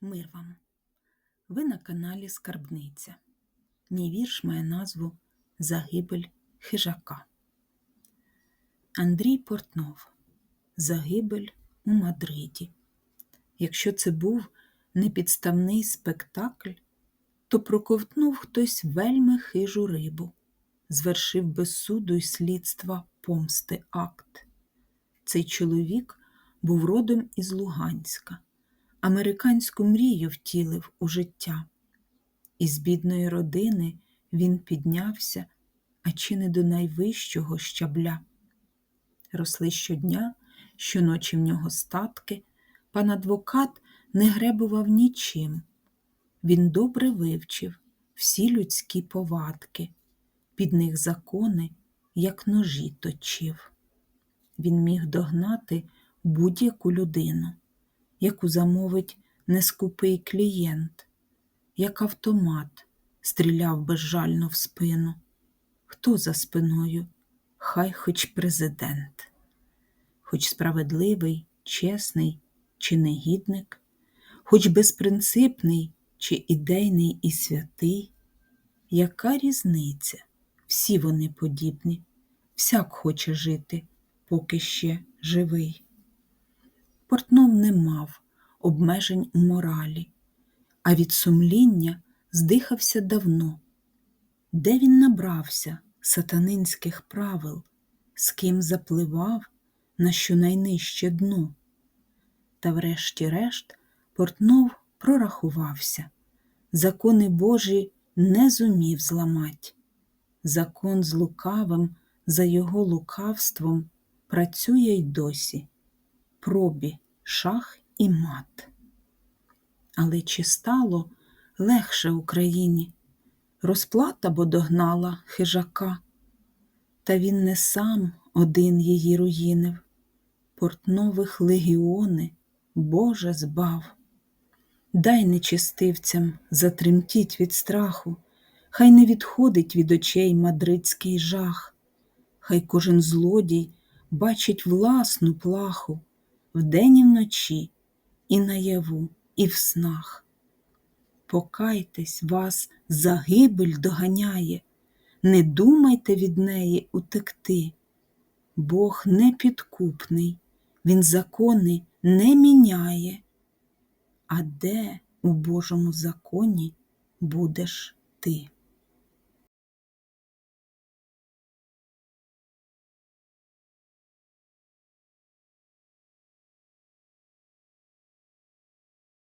Мир вам! Ви на каналі Скарбниця. Мій вірш має назву Загибель хижака. Андрій Портнов. Загибель у Мадриді. Якщо це був непідставний спектакль, то проковтнув хтось вельми хижу рибу, звершив без суду й слідства помсти акт. Цей чоловік був родом із Луганська американську мрію втілив у життя. Із бідної родини він піднявся, а чи не до найвищого щабля. Росли щодня, щоночі в нього статки, пан адвокат не гребував нічим. Він добре вивчив всі людські повадки, під них закони, як ножі точив. Він міг догнати будь-яку людину яку замовить нескупий клієнт, як автомат стріляв безжально в спину. Хто за спиною? Хай хоч президент, хоч справедливий, чесний чи негідник, хоч безпринципний чи ідейний і святий, яка різниця? Всі вони подібні, всяк хоче жити, поки ще живий. Портнов не мав обмежень у моралі, а від сумління здихався давно. Де він набрався сатанинських правил, з ким запливав на щонайнижче дно? Та врешті-решт Портнов прорахувався, закони Божі не зумів зламать. Закон з лукавим за його лукавством працює й досі пробі шах і мат. Але чи стало легше Україні? Розплата бо догнала хижака, та він не сам один її руїнив, портнових легіони Боже збав. Дай нечистивцям затремтіть від страху, хай не відходить від очей мадридський жах, хай кожен злодій бачить власну плаху вдень і вночі, і наяву, і в снах. Покайтесь, вас загибель доганяє, не думайте від неї утекти. Бог непідкупний, Він закони не міняє. А де у Божому законі будеш ти?